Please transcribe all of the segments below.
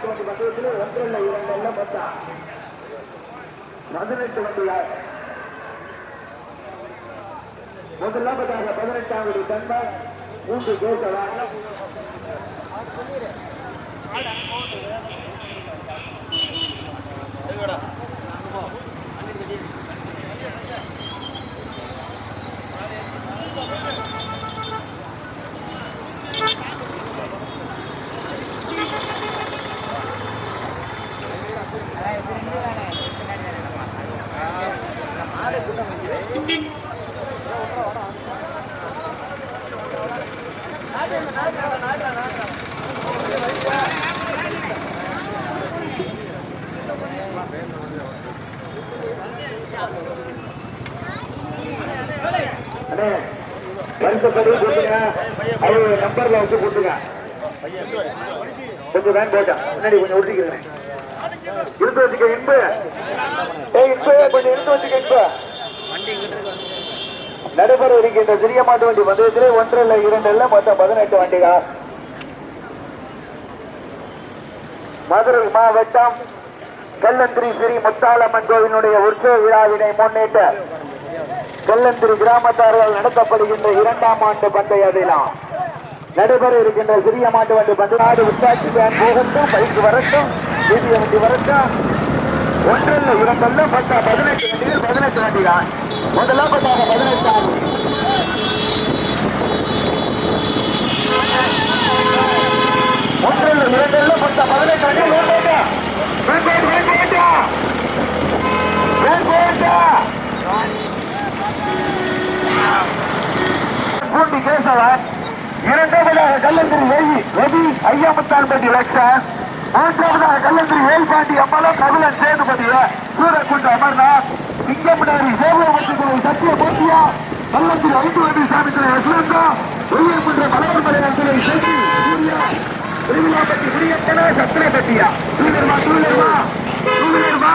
மாட்டு பட்டத்தில் பந்தயத்தில் ஒன்றில் இரண்டு அல்ல மொத்தம் பதினெட்டு வண்டியார் முதலாவதாக பதினெட்டாவது தன்மை மூன்று கோசலா வருஷப்படி போட்டுங்க அது நம்பர்ல வச்சு போட்டுங்க கொஞ்சம் வேன் போட்டேன் முன்னாடி கொஞ்சம் உடுத்திக்கிறேன் இருந்து வச்சுக்க இன்பு ஏய் இன்பு கொஞ்சம் இருந்து வச்சுக்க இன்பு நடைபெற இருக்கின்ற சிறிய மாட்டு வண்டி பந்தயத்திலே ஒன்று இல்ல இரண்டு இல்ல மொத்தம் பதினெட்டு வண்டிகள். மதுரை மாவட்டம் கல்லந்திரி ஸ்ரீ முத்தாலம்மன் கோவிலுடைய உற்சவ விழாவினை முன்னிட்டு கல்லந்திரி கிராமத்தார்கள் நடத்தப்படுகின்ற இரண்டாம் ஆண்டு பந்தய பந்தயத்திலாம் நடைபெற இருக்கின்ற சிறிய மாட்டு வண்டி பந்தநாடு உத்தாட்சி பேன் போகட்டும் பைக்கு வரட்டும் வீதிய வண்டி வரட்டும். ஒன்றில் இரண்டல்ல பத்தா பதினெட்டு வண்டிகள் பதினெட்டு வண்டிகள். முதலாம் பதினெட்டாம் ஒன்றல்ல இரண்டல்ல பத்தா பதினெட்டு வண்டிகள் வேன் போட்டா வேன் போட்டா பூண்டி கேசவன் இரண்டாவதாக கல்லந்திரி ஏவி ரவி ஐயாமுத்தான்பட்டி லட்சன் மூன்றாவதாக கல்லந்திரி வேல்பாண்டி அம்பலம் கபிலன் சேதுபதிய சூரக்குண்ட அமர்நாத் சிங்கமனாரி சேவமத்துக்குழு சத்திய போட்டியா பள்ளத்தில் ஐந்து வண்டி சாமி துறை யசுவந்தா வெள்ளியங்குன்ற மலர் மலையாள துறை சேதி சூர்யா திருவிழாப்பட்டி பிரியப்பன சத்திரப்பட்டியா தூதர்மா தூதர்மா தூதர்மா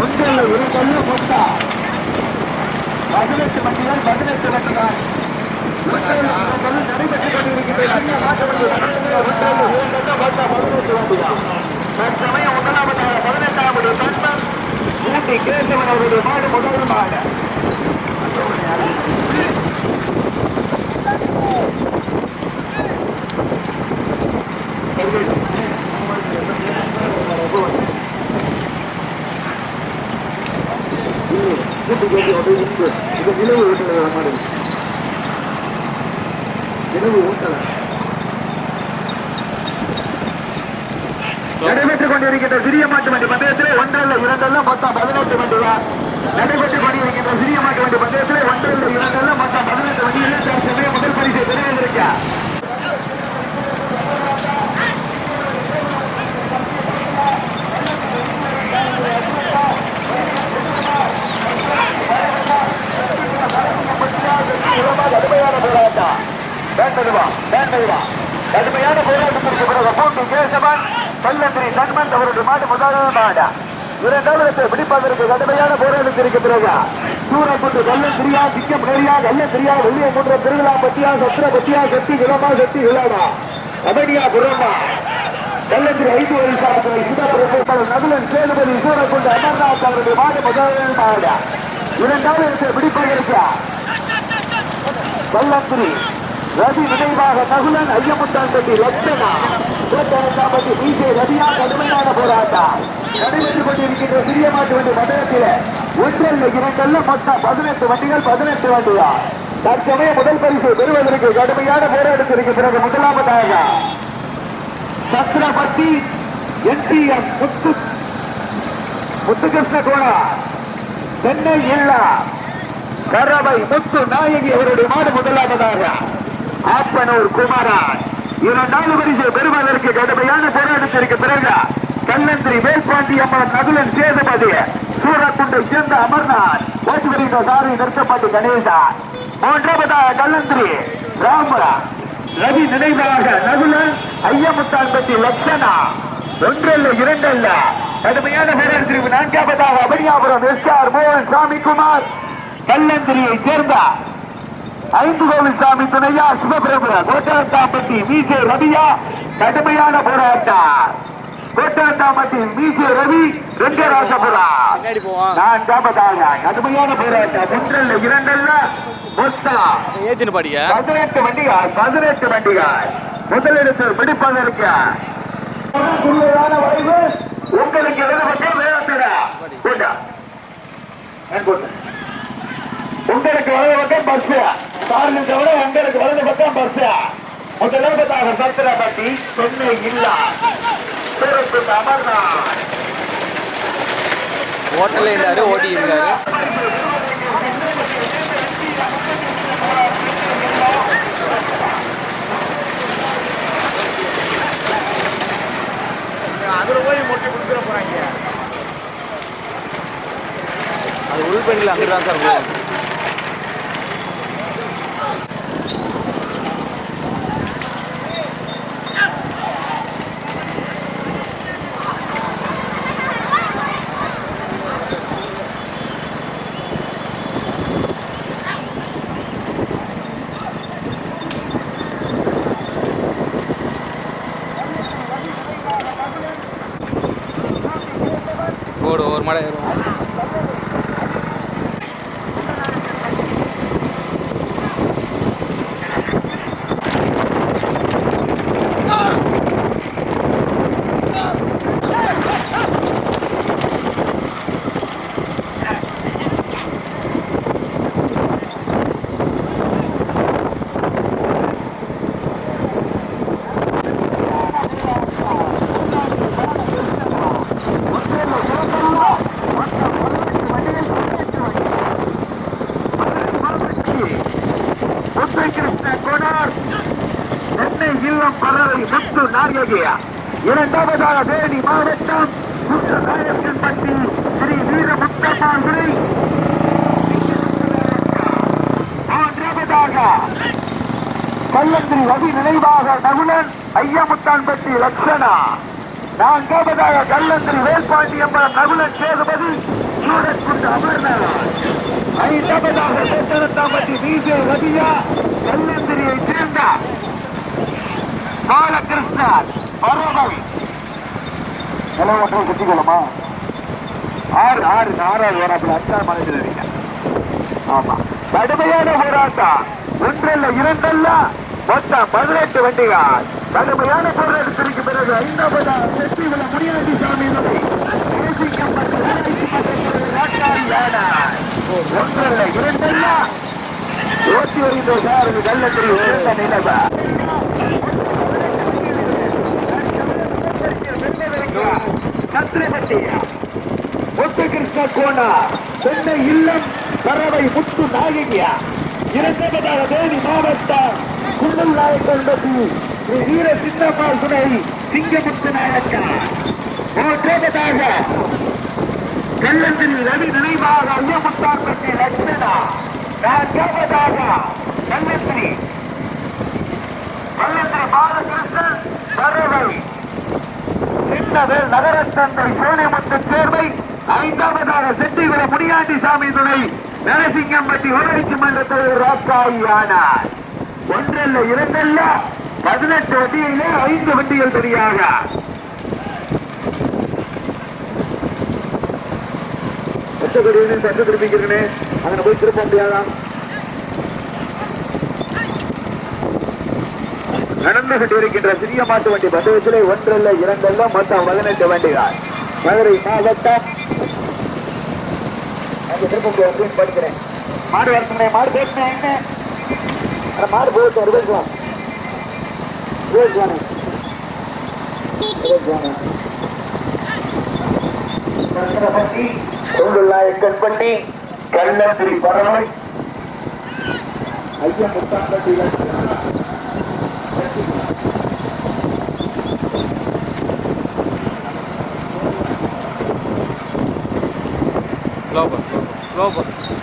ஒன்றில் ஒரு கல்ல பொட்டா பதினெட்டு வண்டிகள் பதினெட்டு வண்டிகள் ஒன்றில் ஒரு கல்லு நடைபெற்றுக் கொண்டிருக்கின்ற சின்ன நாட்டு வண்டி ஒன்றில் இரண்டு கல்லு பார்த்தா பதினெட்டு வண்டிகள் தற்சமயம் முதலாவதாக பதினெட்டாவது தன்மன் ஊட்டி கேசவன் அவருடைய மாடு முதல் மாடு கூட்டு கேட்டு வந்து இன்பு இது நிலவு ஊட்டல மாதிரி நிலவு ஊட்டல நடைபெற்றுக் கொண்டிருக்கின்ற சிறிய மாட்டு வண்டி பந்தயத்திலே ஒன்றல்ல இரண்டல்ல மொத்தம் பதினெட்டு வண்டிகள். நடைபெற்றுக் கொண்டிருக்கின்ற சிறிய மாட்டு வண்டி பந்தயத்திலே ஒன்றல்ல இரண்டல்ல மொத்தம் பதினெட்டு வண்டிகள். தற்சமயம் முதல் பரிசை பெறுவதற்கு கடுமையான போராட்டம் வேண்டதுவா வேண்டதுவா கடுமையான போராட்டத்திற்கு பிறகு போட்டி கேசவன் கல்லந்திரி தன்மன் அவருடைய மாடு முதல் மாட. இரண்டாவது பிடிப்பதற்கு கடுமையான போராட்டத்திற்கு பிறகு சூரக்குண்டு கல்லந்திரியா சிக்கம் கல்ல கல்லந்திரியா வெள்ளிய குன்ற திருவிழா பத்தியா சத்திர பத்தியா சக்தி விளமா சக்தி விழாடா கபடியா புறமா கல்லந்திரி ஐந்து வருஷத்துறை சிதம்பரம் நகுலன் சேதுபதி சூரை கொண்டு அமர்நாத் அவருடைய மாடு முதல் மாட. இரண்டாவது பிடிப்பதற்கு கல்லத்திரி ரவி நினைவாக நகுலன் ஐயமுத்தான்பட்டி லட்சணா கோட்டாம்பட்டி பிஜே ரவியா கடுமையான போராட்டம். நடைபெற்றுக் கொண்டிருக்கின்ற சிறிய மாட்டு வண்டி மண்டலத்தில் ஒன்றல்ல இரண்டல்ல மொத்தம் பதினெட்டு வண்டிகள் பதினெட்டு வண்டியா தற்சமய முதல் பரிசு பெறுவதற்கு கடுமையான போராட்டத்திற்கு பிறகு முதலாவதாக சத்திரபட்டி என்டிஎம் முத்து முத்துகிருஷ்ண கோணா சென்னை இல்லா. கரவை முத்து நாயகி அவருடைய மாடு முதலாவதாக. ஆப்பனூர் குமாரான். இரண்டாவது பரிசு பெறுவதற்கு கடுமையான போராட்டத்திற்கு பிறகு கல்லந்திரி வேல்பாண்டி அம்மன் நகுலன் சேதுபதி சூரக்குண்டை சேர்ந்த அமர்நாத் ஓட்டு சாரி நிறுத்தப்பட்டு கணேசா மூன்றாவதாக கல்லந்திரி ராமரா. ரவி நினைவாக நகுலன் ஐயமுத்தான்பட்டி லட்சணா. ஒன்றல்ல இரண்டல்ல. கடுமையான போராட்டத்திற்கு நான்காவதாக அபரியாபுரம் எஸ் ஆர் மோகன் சாமி குமார் கல்லந்திரியை சேர்ந்தார். ஐந்து கோவில் சாமி துணையா சிவபிரபுர கோட்டாத்தாம்பட்டி விஜே ரவியா கடுமையான போராட்டம். கோட்டாத்தாம்பட்டி விஜே ரவி ரெண்டு ராசபுரா போவான். நான்காவதாக கடுமையான போராட்டம். ஒன்றல்ல இரண்டல்ல மொத்தம். பதினெட்டு வண்டிகள் பதினெட்டு வண்டிகள். முதலிடத்தில் பிடிப்பதற்கு வளைவு உங்களுக்கு நான் போட்டேன். உங்களுக்கு பக்கம் பஸ் காரணத்தை விட உங்களுக்கு வலது பக்கம் பஸ். முதலாவதாக சத்திரப்பட்டி சென்னை இல்லா. சிறப்பு அமர்நாத் ஹோட்டல்ல இருந்தாரு ஓடி இருக்காரு அதுல போய் முட்டி கொடுத்துட போறாங்க. அது உள்பெண்ணில் அங்கே தான் சார் போகும் ஓடு ஒரு மடை ஏறும் முத்து கிருஷ்ண கோனார் சென்னை இல்லம் பறவை முத்து நாயகியா இரண்டாவதாக தேனி மாவட்டம் நாயக்கன்பட்டி ஸ்ரீ வீர முத்தம்மா மூன்றாவதாக கல்லந்திரி ரவி நினைவாக நகுலன் ஐயமுத்தான்பட்டி லட்சணா நான்காவதாக கள்ளத்தில் வேல்பாண்டி என்பவர் நகுலன் சேதுபதி சூரத்குண்டு அமர்நாத் ஐந்தாவதாக சேத்தனத்தாம்பட்டி விஜே ரவியா கல்லந்திரியை சேர்ந்த பாலகிருஷ்ணன் பரவை நிலவற்றை சுத்திக்கொள்ளுமா ஆறு ஆறு ஆறாவது வராப்பில் அஞ்சாறு மலையில் இருக்கீங்க ஆமா. கடுமையான போராட்டம். ஒன்றல்ல இரண்டல்ல. மொத்தம் பதினெட்டு வண்டிகள். கடுமையான போராட்டத்திற்கு பிறகு ஐந்தாவது வெற்றி விழ முடியாதி சாமி. ஒன்றல்ல இரண்டல்ல. ஓட்டி வருகின்ற சார் கள்ளத்திரி இரண்ட நிலவா சத்திரப்பட்டியா முத்துகிருஷ்ண கோணா சென்னை இல்லம் பறவை முத்து நாயகியா. இரண்டாவதாக தேனி மாவட்டம் குண்டல் நாயக்கன்பட்டி ஸ்ரீ வீர சின்னம்மா துணை சிங்கமுத்து நாயக்கா. மூன்றாவதாக கள்ளத்தில் ரவி நினைவாக ஐயமுத்தான்பட்டி லட்சணா நான்காவதாக கள்ளத்திரி கள்ளத்திரி பாலகிருஷ்ணன் பறவை. சின்னவேல் நகரத்தந்தை சோனிமுத்து சேர்வை ஐந்தாவதாக செட்டிவிட முடியாண்டி சாமி துணை. நரசிங்கம்பட்டி ஊராட்சி மன்ற தலைவர் ராக்காயி ஆனார். ஒன்றல்ல இரண்டல்ல பதினெட்டு வண்டியிலே ஐந்து வண்டிகள் தனியாக எத்தகடியில் தட்டு திருப்பிக்கிறேன் அங்கே போய் திருப்ப முடியாதான் நடந்து கொண்டிருக்கின்ற சிறிய மாட்டு வண்டி பந்தயத்திலே ஒன்றல்ல இரண்டல்ல மொத்தம் பதினெட்டு வண்டிகள். மதுரை மாவட்டம். படிக்கிறேன். மாடு வரணுமே மாடு பேசினேன் என்ன? மாடு போட்டு ஒரு பேசலாம் பேசுவானே பேசுவானே சந்திரபட்டி தொண்டுல்லாயக்கன்பட்டி கண்ணத்திரி முத்தாம்பட்டி ஸ்லோ பர்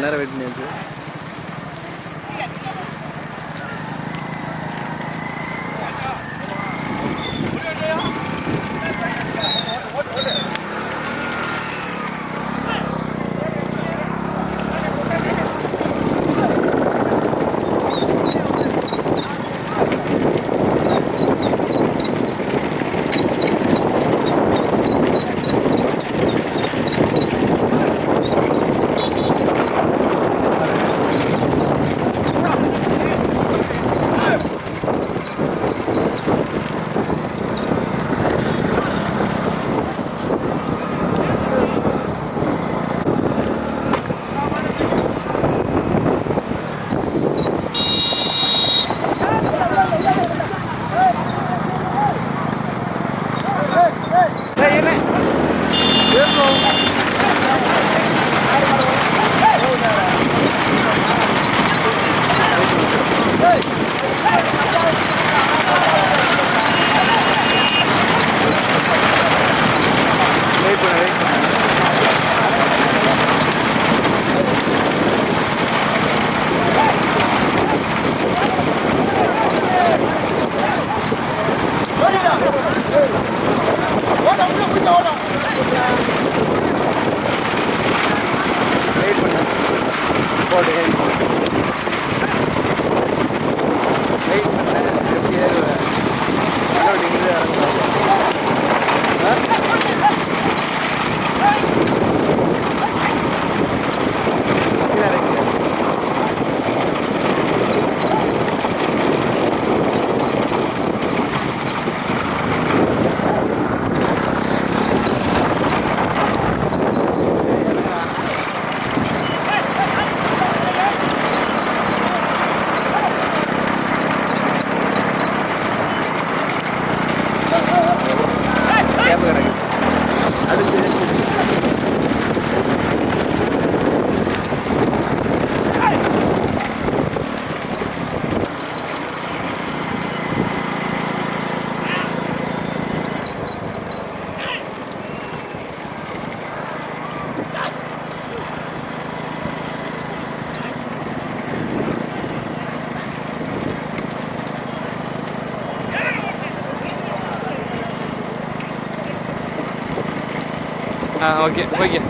ஸ்லோ பர் ஓகே ஓகே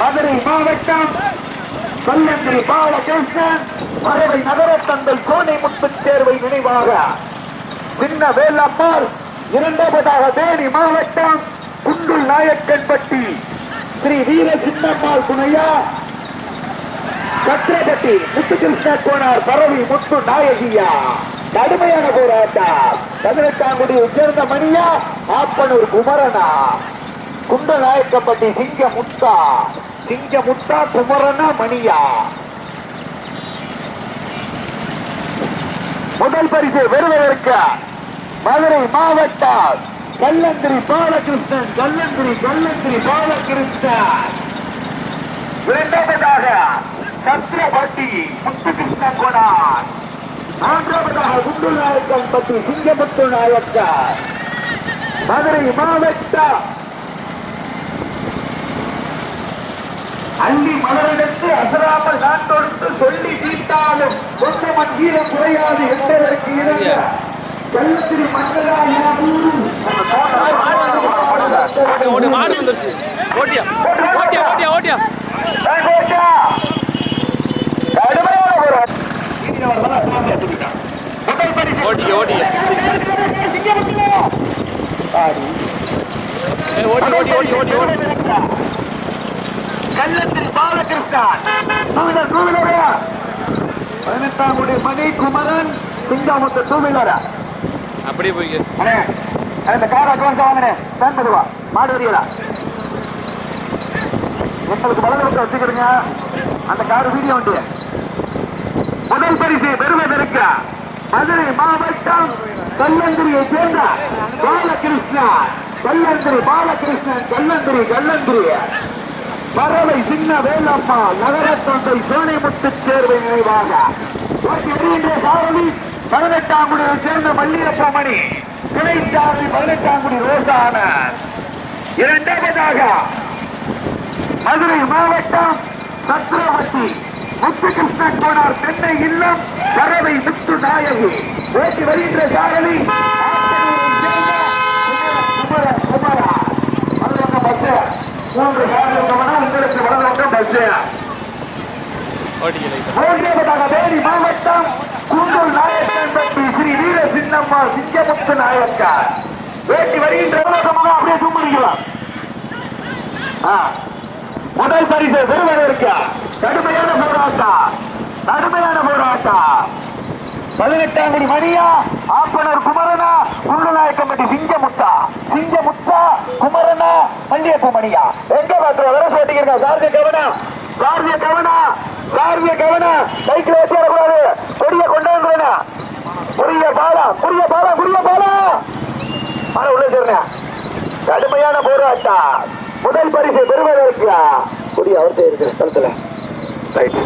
மதுரை மாவட்டம் கொல்லங்கிரி பாலகிருஷ்ணன் மதுரை நகர தந்தை கோனை முன்பு தேர்வை நினைவாக. சின்ன வேலம்மாள் இரண்டாவதாக தேனி மாவட்டம் நாயக்கன்பட்டி ஸ்ரீ வீர சின்னம்மாள் துணையா சத்ரபட்டி முத்துகிருஷ்ண கோனார் பரவி முத்து நாயகியா. கடுமையான போராட்டம். பதினெட்டாங்குடியை உயர்ந்த மணியா ஆப்பனூர் குமரனா. குண்டநாயக்கப்பட்டி சிங்க முத்தா சிங்க முத்தா குமரனா மணியா. முதல் பரிசு பெறுவதற்கு மதுரை மாவட்டம் கல்லந்திரி பாலகிருஷ்ணன் கல்லந்திரி கல்லந்திரி பாலகிருஷ்ணன். இரண்டாவதாக சத்ரபட்டி முத்துகிருஷ்ண கோனார். மூன்றாவதாக குண்டு நாயக்கன் பட்டி சிங்கமுத்து நாயக்கர். மதுரை மாவட்ட அள்ளி மலரெடுத்து அசராமல் நாட்டோடு மாடு வந்துருச்சு. ஓட்டியா? ஓட்டியா ஓட்டியா ஓட்டியா? ஓட்டிக்க ஓட்டிக்க ஓட்டி ஓட்டி ஓட்டி ஓட்டி ஓட்டி கள்ளத்தில் பாலகிருஷ்ணன். டூவீலர் டூவீலரா பதினெட்டாம் மணி குமரன் சிங்காமுத்து டூவீலரா அப்படியே போய்க்க. அந்த கார் அட்வான்ஸ் வாங்கினேன். தான் ரூபா மாடு வரியலா எங்களுக்கு வலது பக்கம் அந்த கார் வீடியோ வண்டி முதல் பரிசு பெறுவதற்கு மதுரை மாவட்டம் கல்லந்திரியை சேர்ந்த பாலகிருஷ்ணா. கல்லந்திரி பாலகிருஷ்ணன் கல்லந்திரி கல்லந்திரி. பறவை சின்ன வேலம்மா நகரத்தொண்டை சோனைமுத்து சேர்வை நினைவாக. வருகின்ற சாரதி பதினெட்டாம் குடியை சேர்ந்த மல்லிகப்பமணி மணி துணை சாரதி பதினெட்டாம் குடி ரோசான. இரண்டாவதாக மதுரை மாவட்டம் சத்ரவதி. முத்துகிருஷ்ணன் போனார் சென்னை இல்லம் பறவை முத்து நாயகி. ஓட்டி வருகின்ற சாரதி மூன்று உங்களுக்கு வலதுபக்க பஸ் மூன்றாவதாக வேலி மாவட்டம் குண்டூர் நாயக்கன்பட்டி ஸ்ரீ வீர சின்னம்மா சிங்கமுத்து நாயக்கர். வேட்டி வருகின்ற உலகமாக அப்படியே சும்மரிக்கலாம் முதல் பரிசு பெறுவதற்கு கடுமையான போராட்டம். கடுமையான போராட்டம். பதினெட்டாம் தேதி மணியா ஆப்பனர் குமரனா குள்ளநாயக்கம்பட்டி சிங்கமுத்தா. சிங்கமுத்தா குமரனா மண்டியப்பு மணியா எங்க பாத்திரம் வர சொல்லிக்கிறீங்க சார்ஜ கவனம். சார்ஜ கவனம். சார்ஜ கவனம். பைக்ல ஏற்றி வரக்கூடாது கொடியை கொண்டாந்து புரிய பாலா புரிய பாலா புரிய பாலா. ஆனா உள்ள சேர்ந்தேன் கடுமையான போராட்டம். முதல் பரிசு பெறுவதற்கு புரிய அவர்கிட்ட இருக்கிற ஸ்தலத்துல. ரைட்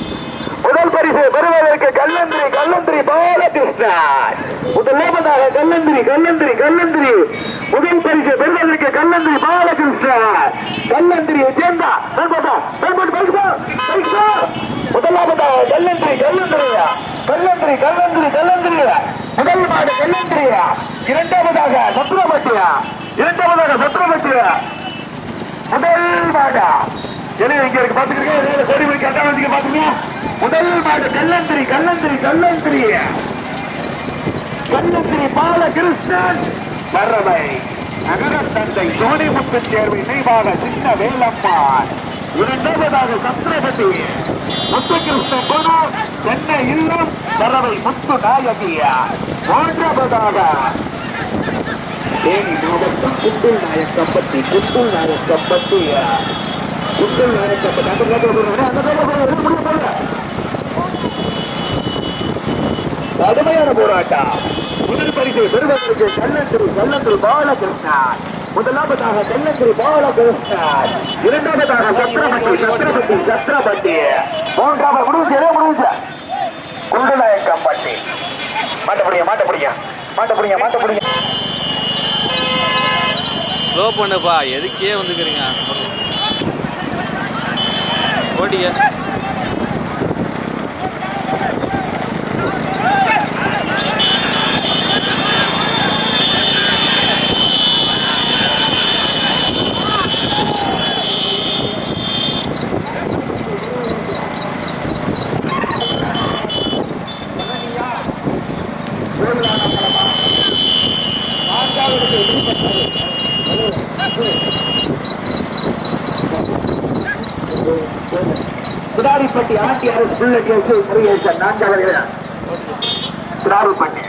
முதல் பரிசு பெறுவதற்கு கல்லந்திரி கல்லந்திரி பாலகிருஷ்ணன் முதலாவதாக கல்லந்திரி கல்லந்திரி கல்லந்திரி. முதல் பரிசு பெறுவதற்கு கல்லந்திரி பாலகிருஷ்ணன் கல்லந்திரி சேர்ந்தா. முதலாவதாக கல்லந்திரி கல்லந்திரி. கல்லந்திரி கல்லந்திரி கல்லந்திரி. இரண்டாவதாக மாடு இரண்டாவதாக சத்ரபட்டியா இரண்டாவதாக சத்ரபட்டியா முதல் மாடா. என்ன இங்க இருக்கு? பாத்துக்கிறீங்க சரி போய் கரெக்டா வந்து பாத்துக்கீங்க முதல் மாடு கல்லந்திரி கல்லந்திரி கல்லந்திரி கல்லந்திரி பாலகிருஷ்ணன். பறவை நகர தந்தை சோனிமுத்து தேர்வு நினைவாக சின்ன வேலம்மாள். இரண்டாவதாக சத்ரபதி. முத்துகிருஷ்ண குரு சென்னை இல்லம் தரவை முத்து நாயகியா? மூன்றாவதாக தேனி மாவட்டம் குட்டுள் நாயக்கப்பட்டி குட்டுள் நாயக்கப்பட்டியா குட்டுள் நாயக்கப்பட்டி அந்த கடுமையான போராட்டம். முதல் பரிசை பெறுவதற்கு கல்லந்திரி கல்லந்திரி பாலகிருஷ்ணன் முதலாவதாக கல்லந்திரி பாலகிருஷ்ணன் இரண்டாவதாக சத்ரபதி சத்ரபதி சத்ரபதி மூன்றாவது முடிவு எதோ முடிவு குண்டுநாயக்கம்பட்டி. மாட்ட முடியும் மாட்ட முடியும் மாட்ட முடியும் மாட்ட முடியும் ஸ்லோ பண்ணுப்பா எதுக்கே வந்துக்கிறீங்க? ஓட்டிக்க முருகேசன் நான்காவது சுடாரிப்பட்டி